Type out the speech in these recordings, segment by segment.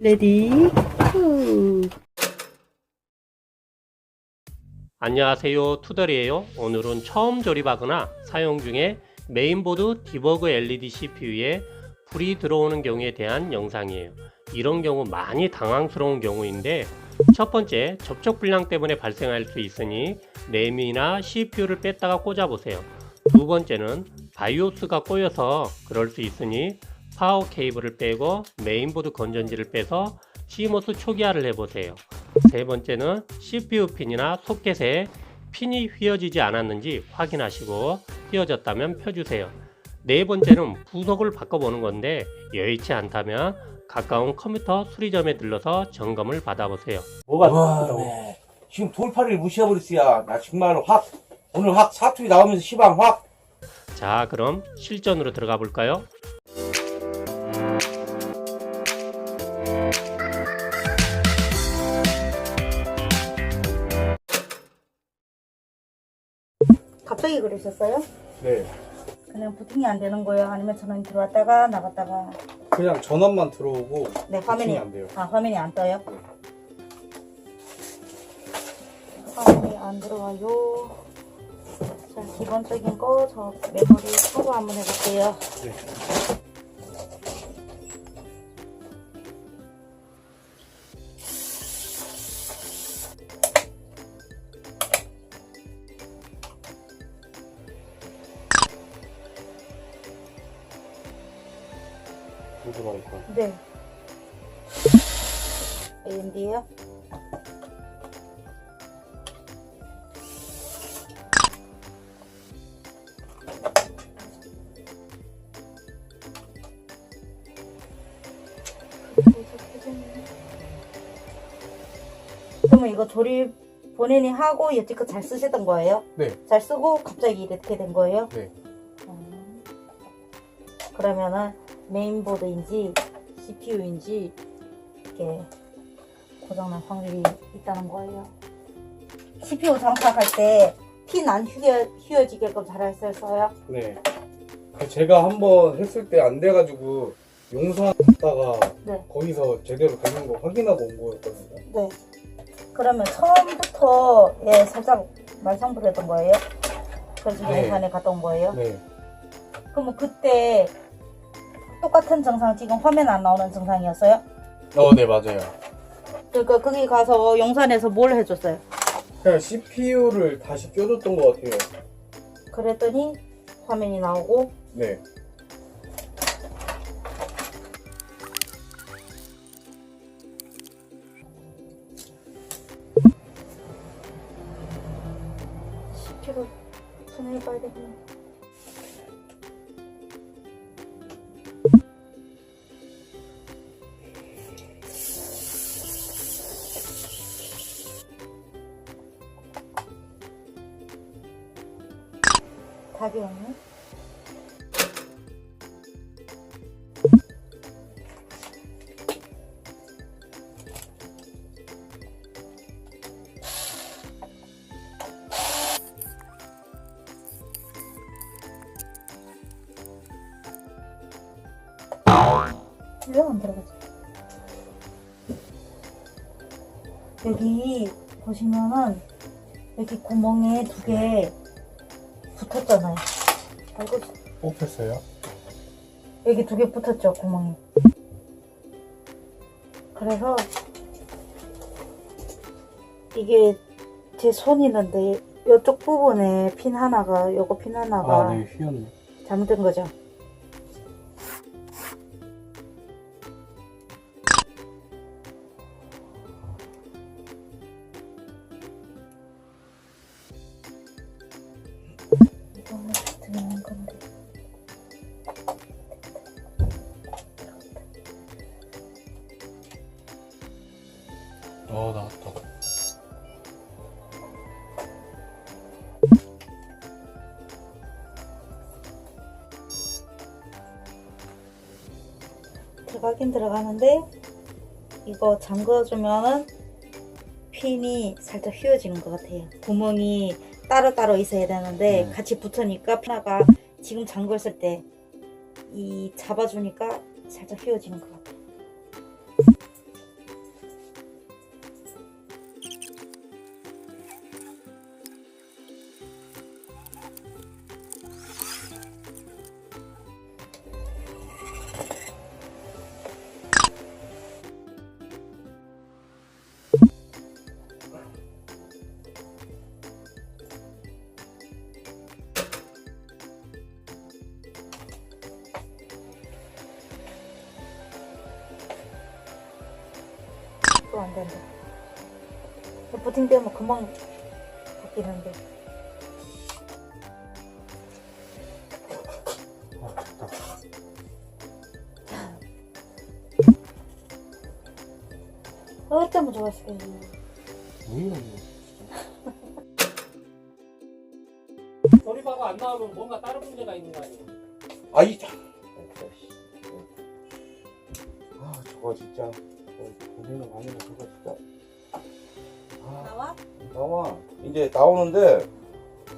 레디 후. 안녕하세요 투덜이에요. 오늘은 처음 조립하거나 사용 중에 메인보드 디버그 LED CPU에 불이 들어오는 경우에 대한 영상이에요. 이런 경우 많이 당황스러운 경우인데 첫 번째 접촉 불량 때문에 발생할 수 있으니 램이나 CPU를 뺐다가 꽂아 보세요. 두 번째는 바이오스가 꼬여서 그럴 수 있으니 파워 케이블을 빼고 메인보드 건전지를 빼서 CMOS 초기화를 해보세요 세 번째는 CPU 핀이나 소켓에 핀이 휘어지지 않았는지 확인하시고 휘어졌다면 펴주세요. 네 번째는 부속을 바꿔보는 건데 여의치 않다면 가까운 컴퓨터 수리점에 들러서 점검을 받아보세요. 뭐가 와. 네. 지금 돌파리를 무시해버렸어야. 나 정말 확, 오늘 확 사투리 나오면서 시방 확. 자, 그럼 실전으로 들어가 볼까요? 그러셨어요? 네. 그냥 부팅이 안 되는 거예요? 아니면 전원이 들어왔다가 나갔다가 그냥 전원만 들어오고 네 화면이 부팅이 안 돼요. 아 화면이 안 떠요? 화면이 안 들어와요 자 기본적인 거 저 메모리 커버 한번 해볼게요 네. 부드러우니까. 네 AMD에요? 그러면 이거 조립 본인이 하고 여태껏 잘 쓰셨던 거예요? 네. 잘 쓰고 갑자기 이렇게 된 거예요? 네. 음. 그러면은 메인보드인지 CPU인지 이렇게 고장날 확률이 있다는 거예요. CPU 장착할 때 핀 안 휘어, 휘어지게끔 잘 했었어요. 네. 그 제가 한번 했을 때 안 돼가지고 용산 갔다가 네. 거기서 제대로 되는 거 확인하고 온 거였거든요. 네. 그러면 처음부터 예 살짝 말상부렸던 거예요? 그래서 네. 용산에 갔다 온 거예요? 네. 그러면 그때 똑같은 증상 지금 화면 안 나오는 증상이었어요? 어, 네, 맞아요. 그러니까 거기 가서 용산에서 뭘 해줬어요? 그냥 CPU를 다시 껴줬던 것 같아요. 그랬더니 화면이 나오고 네. CPU를 분해해봐야 되겠네. 답이 없네. 여기 보시면은 여기 구멍에 두 개 붙었잖아요. 뽑혔어요? 여기 두 개 붙었죠 구멍이. 그래서 이게 제 손이 있는데 이쪽 부분에 핀 하나가 요거 핀 하나가 아, 네, 휘었네. 잘못된 거죠. 들어가긴 들어가는데 이거 잠궈주면은 핀이 살짝 휘어지는 것 같아요. 구멍이 따로따로 있어야 되는데 네. 같이 붙으니까 하나가 지금 잠궜을 때 이 잡아주니까 살짝 휘어지는 것 같아요. 또 안 된다. 부팅 되면 금방 바뀌는데. 어쩌면 좋았을까. 조리바가 안 나오면 뭔가 다른 문제가 있는 거 아니에요? 아이 참. 아 저거 진짜 어, 고생을 많이 해 저거 진짜 아 나와? 나와. 이제 나오는데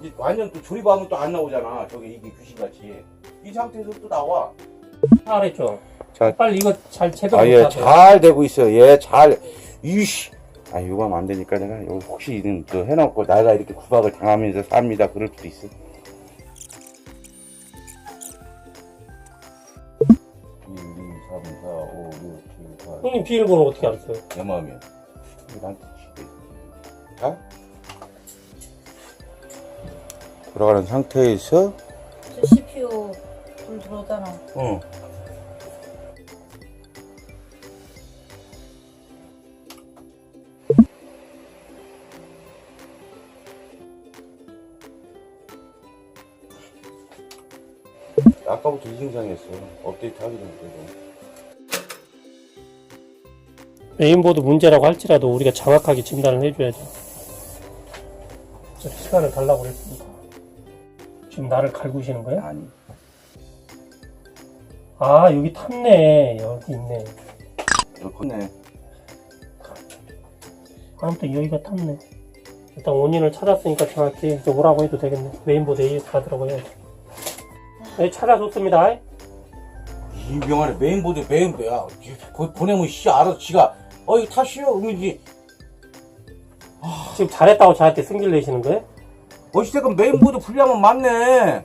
이제 완전 또 조립하면 또 안 나오잖아. 저게 이게 귀신같이. 이 상태에서 또 나와. 잘했죠. 자. 빨리 이거 잘 제대로 아예. 잘 되고 있어요. 얘잘. 이씨. 아 이거 하면 안 되니까 내가 이거 혹시 또 해놓고 내가 이렇게 구박을 당하면서 삽니다. 그럴 수도 있어 형님 비밀번호 어떻게 알았어요? 내 마음이야. 나한테 지대. 자. 돌아가는 상태에서, 저 CPU 불 들어오잖아. 어. 아까부터 이 증상이었어. 업데이트 하기 전에. 메인보드 문제라고 할지라도 우리가 정확하게 진단을 해줘야죠. 저 시간을 달라고 그랬으니까. 지금 나를 갈구시는 거예요? 아니. 아, 여기 탔네. 여기 있네. 그렇네. 아무튼 여기가 탔네. 일단 원인을 찾았으니까 정확히 이제 오라고 해도 되겠네. 메인보드 AS 가더라고 해야지. 네, 찾아줬습니다. 이 병아리 메인보드 메인 야거 보내면 씨 알아서 지가 어 이거 탓이요 그러지 지금 잘했다고 저한테 승질 내시는 거예요? 어찌됐건 메인보드 분량은 맞네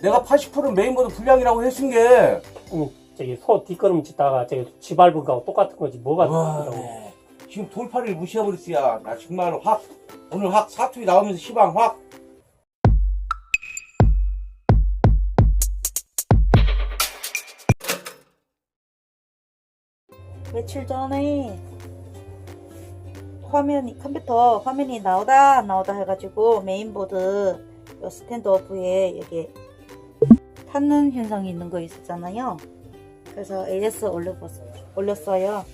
내가 80% 메인보드 분량이라고 했은 게 음, 저기 소 뒷걸음 짓다가 저기 거하고 똑같은 거지. 뭐가 와. 네. 지금 돌파리를 무시해버렸어야 나 정말로 확 오늘 확 사투리 나오면서 시방 확 며칠 전에 화면이 컴퓨터 화면이 나오다 안 나오다 해가지고 메인보드 요 스탠드 오프에 여기 탔는 현상이 있는 거 있었잖아요. 그래서 AS. 올렸어요.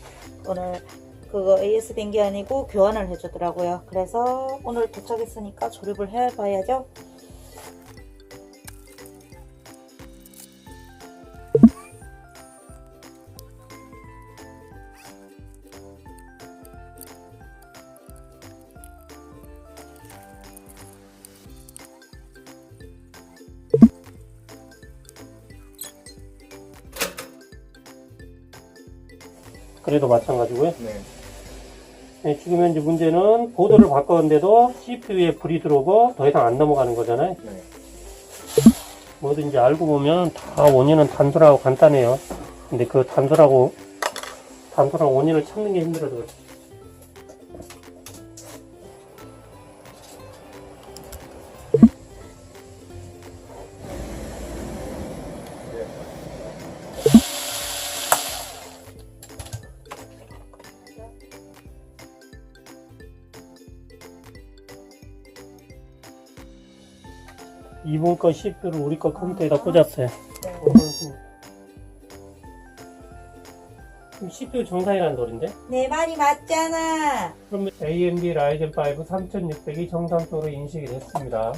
오늘 그거 AS 된 게 아니고 교환을 해주더라고요. 그래서 오늘 도착했으니까 조립을 해봐야죠. 그래도 마찬가지고요. 네. 네, 지금 현재 문제는 보드를 바꿨는데도 CPU에 불이 들어오고 더 이상 안 넘어가는 거잖아요. 네. 뭐든지 알고 보면 다 원인은 단순하고 간단해요. 근데 그 단순하고 단순한 원인을 찾는 게 힘들어서 그래요. 이분 거 CPU를 우리 거 컴퓨터에다 꽂았어요. 지금 CPU 정상이라는 소린데? 내 말이 맞잖아. 그럼 AMD 라이젠 5 3600이 정상적으로 인식이 됐습니다.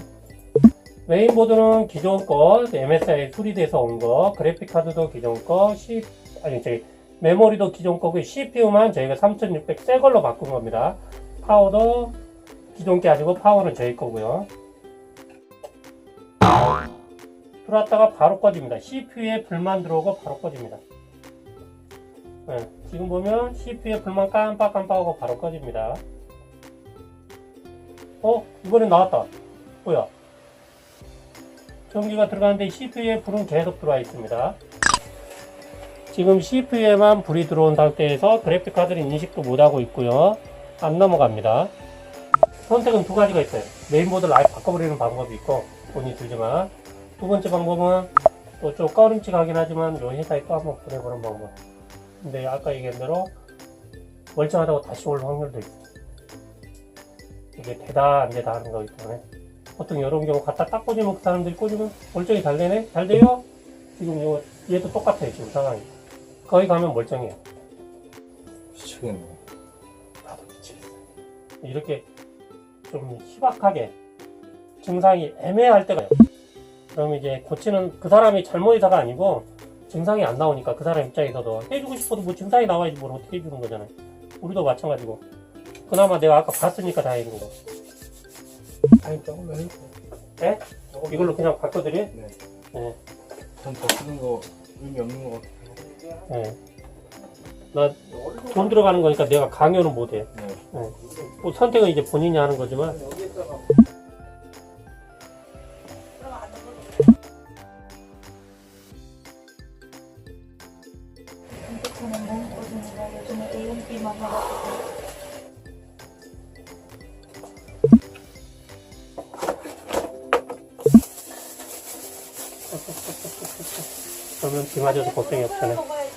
메인보드는 기존 거 MSI 수리돼서 온 거, 그래픽 카드도 기존 거, C 아니 저기 메모리도 기존 거고 CPU만 저희가 3600 새 걸로 바꾼 겁니다. 파워도 기존 게 아니고 파워는 저희 거고요. 들어왔다가 바로 꺼집니다. CPU에 불만 들어오고 바로 꺼집니다. 네, 지금 보면 CPU에 불만 깜빡깜빡하고 바로 꺼집니다. 어? 이번엔 나왔다. 뭐야? 전기가 들어가는데 CPU에 불은 계속 들어와 있습니다. 지금 CPU에만 불이 들어온 상태에서 그래픽카드를 인식도 못하고 있고요. 안 넘어갑니다. 선택은 두 가지가 있어요. 메인보드를 아예 바꿔버리는 방법이 있고 돈이 들지만 두 번째 방법은 또 좀 꺼림칙하긴 하지만 요 회사에 또 한번 보내보는 방법. 근데 아까 얘기한 대로 멀쩡하다고 다시 올 확률도 있어. 이게 되다 안 되다 하는 거기 때문에 보통 이런 경우 갖다 딱 꽂으면 그 사람들이 꽂으면 멀쩡히 잘 되네? 잘 돼요? 지금 요 얘도 똑같아요 지금 상황이. 거기 가면 멀쩡해요. 미치겠네. 나도 미치겠어요. 이렇게 좀 희박하게 증상이 애매할 때가 있어요. 그럼 이제 고치는 그 사람이 잘못이다가 아니고 증상이 안 나오니까 그 사람 입장에서도 해주고 싶어도 뭐 증상이 나와야지 뭘 어떻게 해주는 거잖아요. 우리도 마찬가지고. 그나마 내가 아까 봤으니까 다행인 거. 아니, 조금 해. 네? 이걸로 그냥 바꿔드려? 네. 네. 전더 쓰는 거 의미 없는 것 같아요. 네. 나 돈 들어가는 거니까 내가 강요는 못 해. 네. 뭐 선택은 이제 본인이 하는 거지만 그러면 비 맞아서 걱정이 없잖아요.